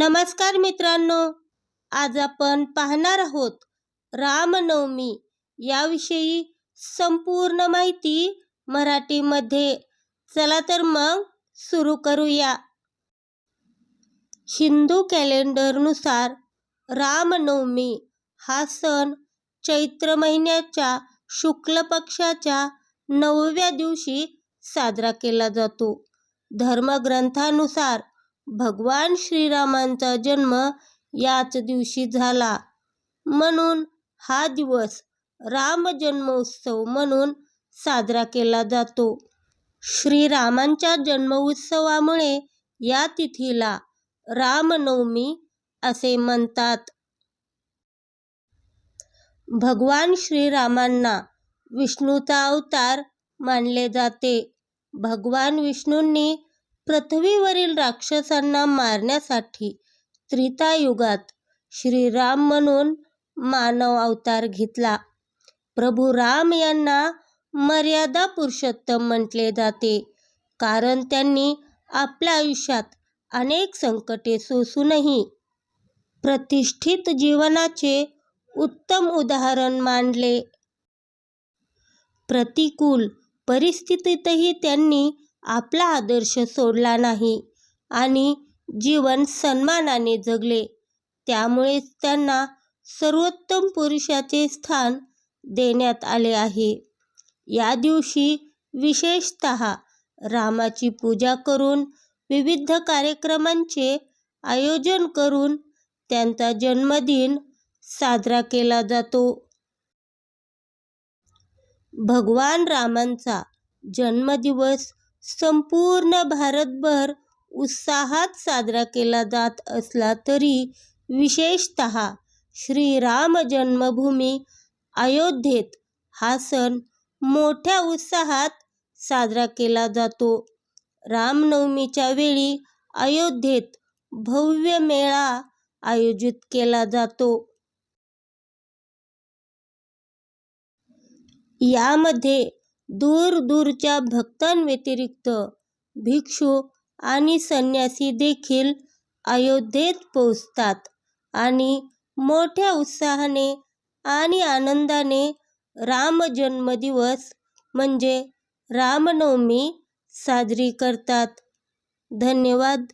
नमस्कार मित्रांनो आज आपण पाहणार आहोत रामनवमी. याविषयी संपूर्ण माहिती मराठीमध्ये. चला तर मग सुरू करूया. हिंदू कॅलेंडरनुसार रामनवमी हा सण चैत्र महिन्याच्या शुक्ल पक्षाच्या नवव्या दिवशी साजरा केला जातो. धर्मग्रंथानुसार भगवान श्रीरामांचा जन्म याच दिवशी झाला. म्हणून हा दिवस राम जन्मोत्सव म्हणून साजरा केला जातो. श्रीरामांच्या जन्मोत्सवामुळे या तिथीला रामनवमी असे म्हणतात. भगवान श्रीरामांना विष्णूचा अवतार मानले जाते. भगवान विष्णूंनी पृथ्वीवरील राक्षसांना मारण्यासाठी त्रितायुगात श्रीराम म्हणून मानव अवतार घेतला. प्रभू राम यांना मर्यादा पुरुषोत्तम म्हटले जाते कारण त्यांनी आपल्या आयुष्यात अनेक संकटे सोसूनही प्रतिष्ठित जीवनाचे उत्तम उदाहरण मानले. प्रतिकूल परिस्थितीतही त्यांनी आपला आदर्श सोडला नाही आणि जीवन सन्मानाने जगले. त्यामुळेच त्यांना सर्वोत्तम पुरुषाचे स्थान देण्यात आले आहे. या दिवशी विशेषतः रामाची पूजा करून विविध कार्यक्रमांचे आयोजन करून त्यांचा जन्मदिन साजरा केला जातो. भगवान रामांचा जन्मदिवस संपूर्ण भारतभर उत्साहात साजरा केला जात असला तरी विशेषतः श्रीराम जन्मभूमी अयोध्येत हा सण मोठ्या उत्साहात साजरा केला जातो. रामनवमीच्या वेळी अयोध्येत भव्य मेळा आयोजित केला जातो. यामध्ये दूरदूरच्या भक्तांव्यतिरिक्त भिक्षू आणि संन्यासी देखील अयोध्येत पोहोचतात आणि मोठ्या उत्साहाने आणि आनंदाने रामजन्मदिवस म्हणजे रामनवमी साजरी करतात. धन्यवाद.